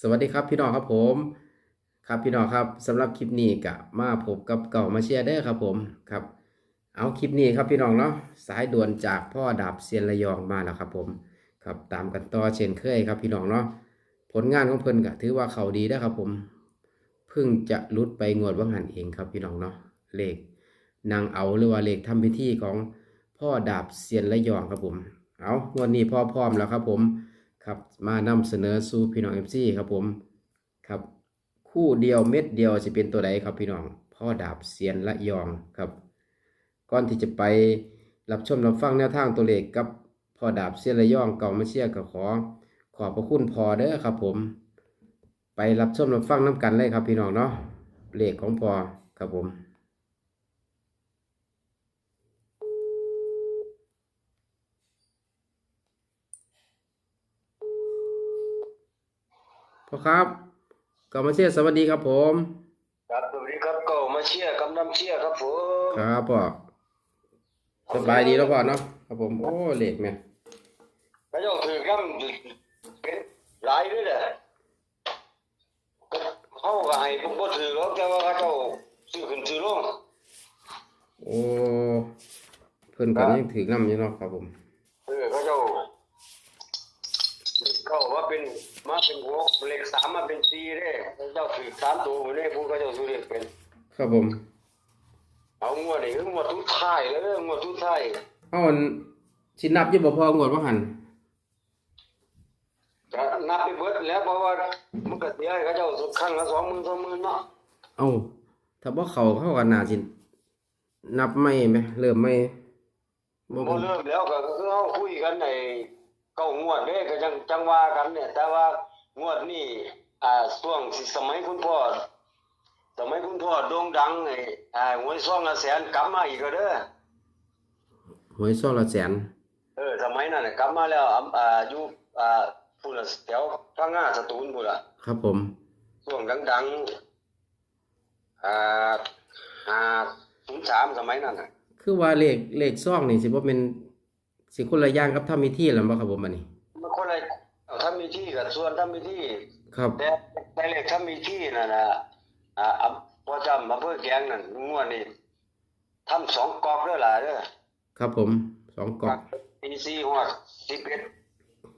สวัสดีครับพี่น้องครับผม ครับพี่น้องครับสำหรับคลิปนี้ก็มาพบกับเก่ามาเชียร์เด้ครับผมครับ เอาคลิปนี้ครับพี่น้องเนาะสายด่วนจากพ่อดาบเซียนระยองมาแล้วครับผมครับตามกันต่อเช่นเคยครับพี่น้องเนาะผลงานของเพิ่นก็ถือว่าเขาดีนะครับผมเพิ่งจะลุดไปงวดว่างหันเองครับพี่น้องเนาะเลขนางเอาหรือว่าเลขทำพิธีของพ่อดาบเซียนระยองครับผม เอางวดนี้พ่อพร้อมแล้วครับผม ครับมานำเสนอสู่พี่น้องเอฟซีครับผมครับ คู่เดียวเม็ดเดียวจะเป็นตัวใดครับพี่น้อง พ่อดาบเซียนละยองครับ ก่อนที่จะไปรับชมรับฟังแนวทางตัวเลขกับพ่อดาบเซียนละยองเก่ามาเชียร์ก็ขอ ขอบพระคุณพอเด้อครับผม ไปรับชมรับฟังน้ำกันเลยครับพี่น้องเนาะเลขของพอครับผม พ่อครับเก่ามาเชียร์สวัสดีครับผม ครับสวัสดีครับก็มาเชียร์กำลังเชียร์ครับผมครับพ่อสบายดีแล้วพ่อเนาะครับผมโอ้เหล็กเนี่ยพระเจ้าถือกันเป็นหลายด้วยแหละเขาก็ให้ผมก็ถือแล้วแต่ว่าพระเจ้าซื้อขึ้นซื้อลงโอ้เพิ่นกันยังถือน้ำอยู่เนาะครับผมเออพระเจ้าเขาว่าเป็น มาเป็นหัวเลขสามมาเป็นสี่เด้พระเจ้าถือสามตัวเด้ผู้พระเจ้าซื้อเลขเป็น ครับผม เอางวดนี่คืองวดทุกท้ายแล้วเด้องวดทุกท้ายเอาอันสินับอยู่บ่พองวดว่าหันก็นับไปเบิดแล้วเพราะว่ามันก็เสียให้พระเจ้าสุดครั้งละสองหมื่นสองหมื่นเนาะเอ้าถ้าบ่เข้าเข้ากันน่าสินับไม่ไหมเริ่มไม่บ่บ่เริ่มแล้วก็คือเฮาคุยกันใน เก้างวดเด้ก็จังจังว่ากันเนี่ย แต่ว่างวดนี้อ่าช่วงที่สมัยคุณพ่อสมัยคุณพ่อโด่งดังไอ้อ่าหวยซองละแสนกลับมาอีกแล้วเด้อหวยซองละแสนเออสมัยนั้นน่ะกลับมาแล้วอ่าอ่าอยู่อ่าพุ่นน่ะแถวพังงาสตูลพุ่นล่ะครับผมช่วงดังๆอ่า503สมัยนั้นน่ะคือว่าเลขเลขซองนี่สิบ่เป็น สิคนละอย่างกับทำมีที่แล้วบ่ครับผมอันนี้มันคนละเอาถ้ามีที่กับส่วนถ้ามีที่ ครับ แต่แต่เลขถ้ามีที่นั่นน่ะอ่าอำพอจำอำเภอแกลงนั่นงวดนี่ทำสองกอกเด้อล่ะเด้อครับผมสองกล่องตีสี่ฮอดสิบเอ็ด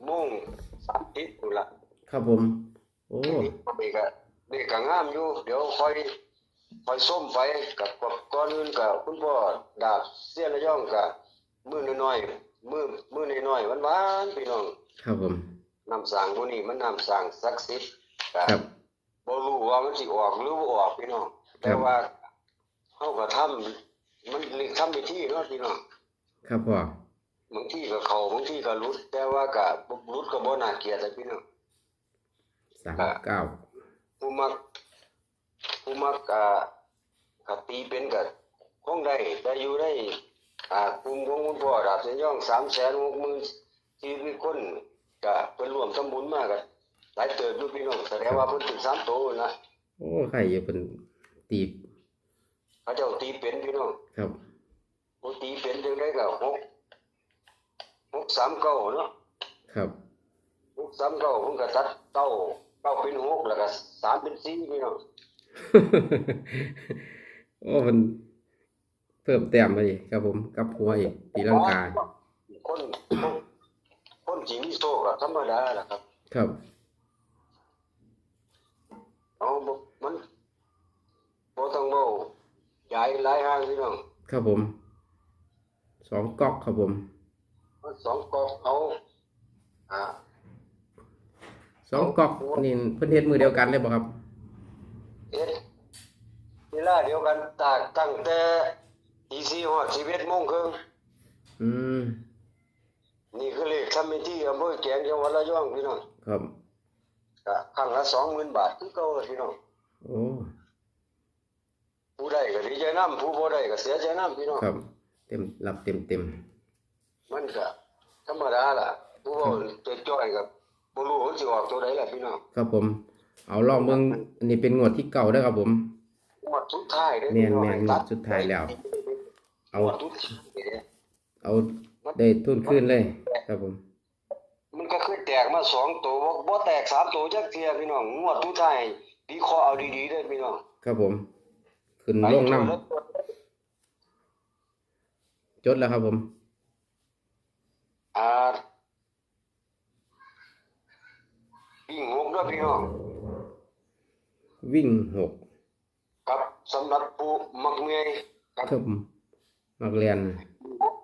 โมงสามสิบนู่นล่ะครับผม โอ้เด็กก็เด็กก็งามอยู่ เดี๋ยวค่อยค่อยส้มไปกับกับก่อนอื่นกับคุณพ่อดาบเสี้ยนระย่องกับมือน้อยๆ มือมือน้อยๆหวานๆพี่น้องครับผมน้ำสร้างพวกนี้มันน้ำสร้างศักดิ์สิทธิ์ก็ครับบ่รู้ว่ามันสิออกหรือบ่ออกพี่น้องแต่ว่าเฮาก็ทำมันเรียกทำพิธีเนาะพี่น้องครับพ่อบางทีก็เข้าบางทีก็หลุด แต่ว่าก็บ่หลุดก็บ่น่าเกลียดเลยพี่น้องสามเก้าผู้มักผู้มักอ่าก็ตีเป็นก็คงได้ได้อยู่ได้ อ่ากลุ่มของคุณพ่อดาบเสยย่อง360,000ชีวิตคนก็เพิ่นร่วมทำบุญมาก็หลายเติบอยู่พี่น้องแสดงว่าเพิ่นถึง3โตนะโอ้ใครอยู่เป็นตีบเขาเจ้าตีเป็นพี่น้องครับผู้ตีเป็นจังได้ก็หกหกสามเก้าเนาะครับหกสามเก้าผมก็ตัดเก้าเก้าเป็นหกแล้วก็สามเป็นสี่พี่น้องโอ้มันเพิ่มแต้มไปอีกครับผมกับหัวอีกตีลังกาคนคนคนจีมีโชคอะธรรมดาแหละครับ ครับเอาบ่มันบ่ต้องเว้าใหญ่หลายห้างพี่น้องครับผมสองก๊อกครับผมมันสองกอกเอาอ่าสองก๊อกนี่เพิ่นเฮ็ดมือเดียวกันเลยบ่ครับเอ็ดเวลาเดียวกันตากตั้งแต่ ตีสี่ฮอดสิบเอ็ดโมงครึ่งอืม นี่คือเลขทำเป็นที่อำเภอแกลงจังหวัดระยองพี่น้องครับก็ครั้งละสองหมื่นบาทคือเก่าเลยพี่น้องโอ้ผู้ใดก็ดีใจน้ำผู้บ่ได้ก็เสียใจน้ำพี่น้องครับ เต็มรับเต็มเต็มมันก็ธรรมดาล่ะ ผู้บ่จะจ้อยกับบ่รู้ว่าสิออกตัวใดล่ะพี่น้องครับผม เอาลองเบิ่งอันนี้เป็นงวดที่เก่าเด้อครับผมงวดสุดท้ายเด้อแม่นพี่องแม่นงวดสุดท้ายแล้ว เอางวดสุดท้ายเด้อเอาได้ทุนขึ้นเลย ครับผม มันก็คือแตกมามาสองตัวบ่บ่แตกสามตัวจักเทียพี่น้องงวดทุกท้ายวิเคราะห์เอาดีๆเด้อพี่น้องครับผม ขึ้นลงน้ำจดแล้วครับผมอ่าวิ่งหกเด้อพี่น้องวิ่งหกครับสำหรับผู้มักเมื่อยครับครับผ มมักเรียน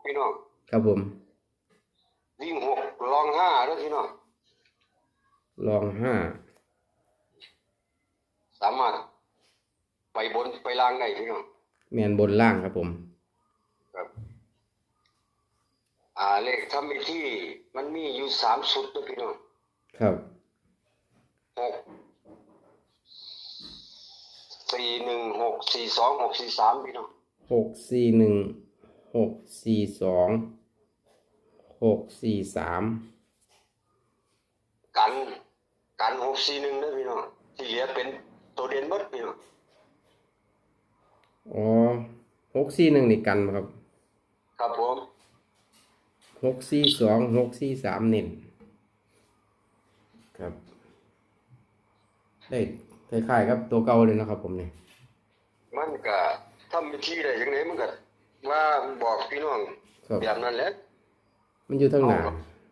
พี่น้องครับผม วิ่งหกลองห้าเด้อพี่น้องลองห้าสามารถไปบนไปล่างได้พี่น้องแมนบนล่างครับผม ครับ อ่าเลขทำพิธีมันมีอยู่สามสุดเด้อพี่น้องครับหกสี่หนึ่งหกสี่สองหกสี่สามพี่น้องหกสี่หนึ่ง หกสี่สองหกสี่สามกันกันหกสี่หนึ่งเด้อพี่น้องที่เหลือเป็นตัวเด่นเบิดพี่น้องอ๋อหกสี่หนึ่งนี่กันบ่ครับครับผมหกสี่สองหกสี่สามเน้นครับได้คล้ายๆกับตัวเก่าเลยนะครับผมเนี่ยมันก็ทำพิธีได้จังไดมันก็ ว่าบอกพี่น้องครับ แบบนั้นแหละมันอยู่ทั้งหน้า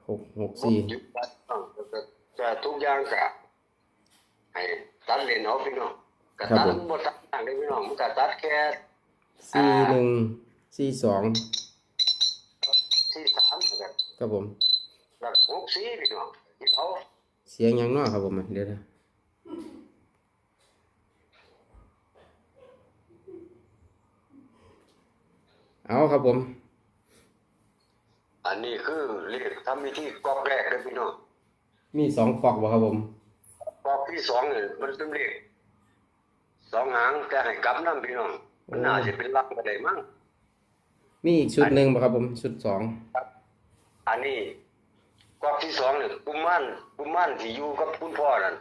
หกหกสี่ยึดตัดต้องแต่ทุกอย่างก็ให้ตัดเล่นเอาพี่น้องก็ตัดบ่ตัดต่างได้พี่น้องมันก็ตัดแค่สี่หนึ่งสี่สองสี่สามก็ครับผมหลักหกสี่พี่น้องที่เอา เสียงหยังเนาะครับผมเดี๋ยวนะ เอาครับผม อันนี้คือเลขทำพิธีกรอบแรกเลยพี่น้องมีสองกอกบ่ครับผมกรอบที่สองเนี่ยมันเป็นเลขสองหางแต่ให้กลับน้ำพี่น้องมันน่าจะเป็นลักก็ได้มั้งมีอีกชุดหนึ่งบ่ครับผมชุดสองอันนี้กรอบที่สองเนี่ยกุมารกุมารที่อยู่กับคุณพ่อนั่น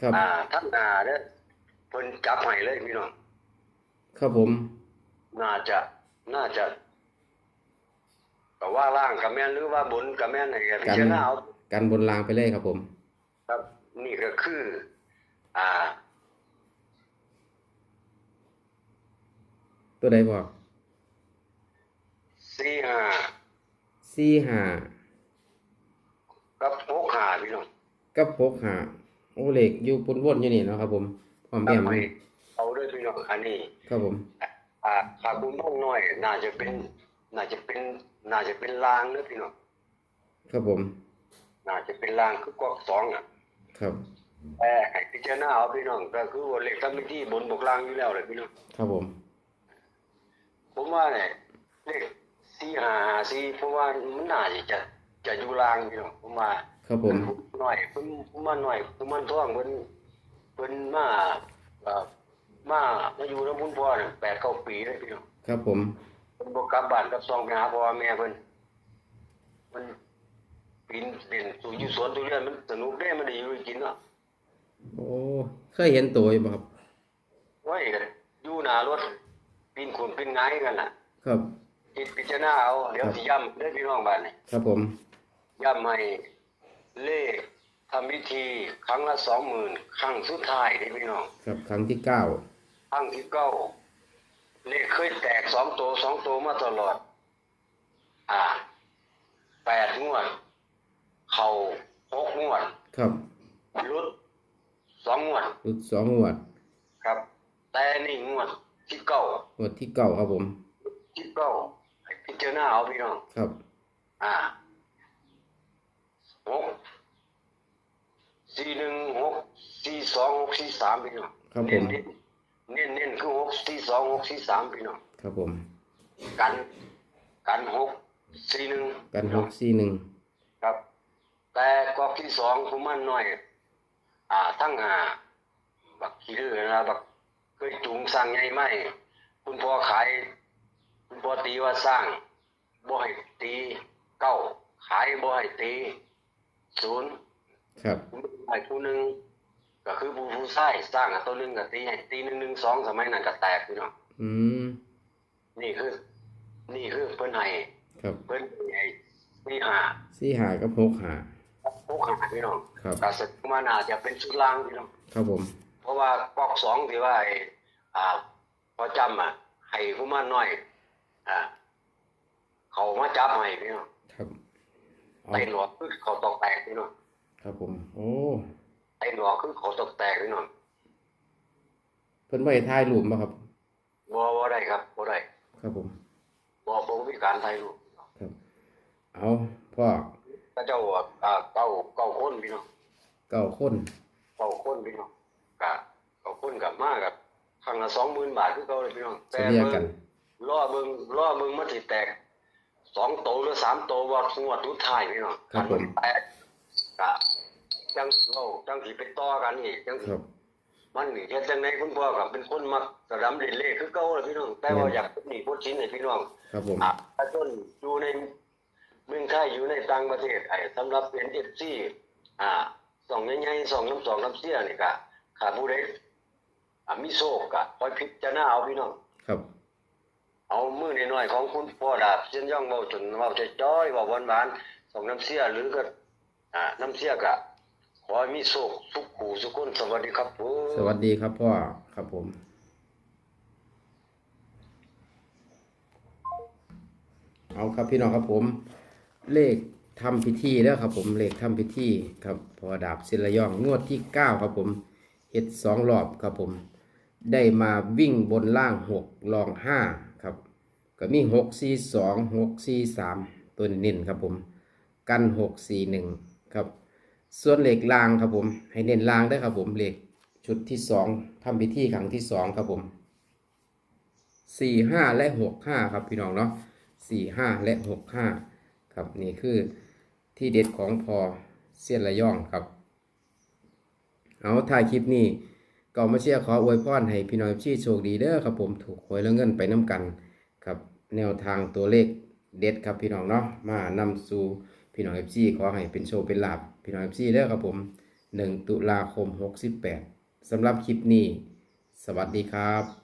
ครับอ่าท่านนาเนี่ยเพิ่นจับให้เลยพี่น้องครับผม น่าจะ น่าจะก็ว่าล่างกับแม่นหรือว่าบนกับแม่นให้แกพิจารณาเอากันบนรางไปเลยครับผม ครับ นี่ก็คือ อ่า ตัวใดบ่สี่ห้าสี่ห้ากับหกห้าพี่น้องกับหกห้าโอ้เหล็กอยู่ปนวนอยู่นี่เนาะครับผมความแอมทำให้นี่เอาด้วยพี่น้องอันนี้ ครับผม อ่าขาบุญบ้องน้อย น่าจะเป็น น่าจะเป็น น่าจะเป็นลางเนอะพี่น้องครับผม น่าจะเป็นลางคือกอกสองอะ ครับแต่ให้พิจารณาเอาพี่น้องก็คือว่าเลขทำพิธีบนบกลางอยู่แล้วเลยพี่น้องครับผม ผมว่าเนี่ยเลขสี่ห้าห้าสี่เพราะว่ามันน่าจะจะอยู่ลางพี่น้องผมว่าครับผมหน่อยเพิ่นมาหน่อยเพิ่นมันท่องเพิ่นเพิ่นมาเอ่อ มามาอยู่นำคุณพ่อน่ะ8 9ปีเลยพี่น้องครับผมเพิ่นบ่กลับบ้านกลับซองไปหาพ่อแม่เพิ่นมันปีนเล่นสู่อยู่สวนทุเรียนมันสนุกเด้มันได้อยู่ได้กินเนาะโอ้เคยเห็นตัวอยู่บ่ครับไว้กันอยู่หน้ารถปีนขุนปีนงายกันน่ะ ครับคิดพิจารณาเอาเดี๋ยวสิย้ำเด้อพี่น้องบ้านนี่ครับผมย้ำให้เลขทำพิธีครั้งละ20,000ครั้งสุดท้ายเด้อพี่น้อง ครับครั้งที่เก้า ครั้งที่เก้าเลขเคยแตกสองตัวสองตัวมาตลอด อ่าแปดงวด เข่าหกงวด ครับรุดสองงวดรุดสองงวด ครับ แต่นี่งวดที่เก้างวดที่เก้าครับผมที่เก้าให้พิจารณาเอาพี่น้องครับ อ่าหกสี่หนึ่งหกสี่สองหกสี่สามพี่น้องครับผเน้นม เน้นเน้นเน้นคือหกสี่สองหกสี่สามพี่น้องครับผม กันกันหกสี่หนึ่งกันหกสี่หนึ่งครับ แต่กอกที่สองคุมันน้อย อ่าทั้งหาบักขี้ดื้อนะบักเคยจูงสร้างใหญ่ไหมคุณพ่อขาย คุณพ่อตีว่าสร้างบ่ให้ตีเก้าขายบ่ให้ตีศูนย์ครับไอ้ผู้หนึ่ง ก็คือผู้ผู้ชายสร้างอะตัวหนึ่งก็ตีให้ตีหนึ่งหนึ่งสองสมัยนั้นก็แตกพี่น้องอืมนี่คือ นี่คือเพิ่นให้ครับเพิ่นให้สี่หาสี่หากับหกหาพกหาพี่น้องครับกาสมานาจะเป็นชุดล่างพี่น้องครับผม เพราะว่าปอกสองที่ว่าไอ้อ่าพอจำอะให้ผู้มาน้อย อ่า เขามาจับให้พี่น้องครับเอาไตหลวกคือเขาตกแตกพี่น้องครับผม โอ้ ไตหลวกคือเขาตกแตกพี่น้องเพิ่นบ่ให้ถ่ายรูปบ่ครับบ่บ่ได้ครับบ่ได้ครับผมบ่บ่มีการถ่ายรูปครับ เอาพ่อพระเจ้าอ่าเก้าเก้าคนพี่น้องเก้าคนเก้าคนพี่น้องกะเก้าคนกับมากับครั้งละ20,000บาทคือเก่าเลยพี่น้องเฉลี่ยกันล่อเบิ่งล่อเบิ่งมันสิแตกสองโตหรือสามโตว่างวดทุดท้ายพี่น้องครับผมแตกกะ จังเว้าจังสิไปต่อกันอีกจังสิครับ มันนี่เฮ็ดจังไดคุณพ่อก็เป็นคนมักกระดำเล่นเลขคือเก่าเลยพี่น้อง แต่ว่าอยากนี่พูดชิ้นให้พี่น้องครับผมอะถ้าต้นอยู่ในเมืองไทยอยู่ในต่างประเทศไอ้สำหรับเป็น FC อ่าสองใหญ่ๆสองน้ำสองน้ำเสียนี่ก็ขาผู้ใดอะมีโชคก็คอยพิจารณาเอาพี่น้อง ครับ เอามือน้อยๆของคุณพ่อดาบเส้นย่องเบาจนเบาจ้อยๆเบาหวานๆส่งน้ำเสียหรือก็อ่าน้ำเสียกะ ขอให้มีโชคสุขหูสุขคนสวัสดีครับผมสวัสดีครับพ่อครับผม เอาครับพี่น้องครับผม เลขทำพิธีแล้วครับผมเลขทำพิธีครับพอดาบศิลยองงวดที่เก้าครับผมเฮ็ดสองรอบครับผม ได้มาวิ่งบนล่างหกลองห้าครับ ก็มีหกสี่สองหกสี่สามตัวเน้นครับผม กันหกสี่หนึ่งครับ ส่วนเหล็กรางครับผม ให้เน้นรางได้วยครับผมเหล็กชุดที่สองทำพิธีครั้งที่สองครับผมสี่ห้าและหกห้าครับพี่น้องเนาะสี่ห้าและหกห้าครับนี่คือที่เด็ดของพอเสี้ยนระย่องครับ เอาถ่ายคลิปนี้ก็มาเชียร์ขออวยพรให้พี่น้องชี่โชคดีเด้อครับผมถูกหวยแล้วเงินไปน้ำกันครับ แนวทางตัวเลขเด็ดครับพี่น้องเนาะมานำสู่พี่น้องเอฟซีขอให้เป็นโชว์เป็นลาบ พี่น้องเอฟซีเด้อครับผม 1 ตุลาคม 68สำหรับคลิปนี้ สวัสดีครับ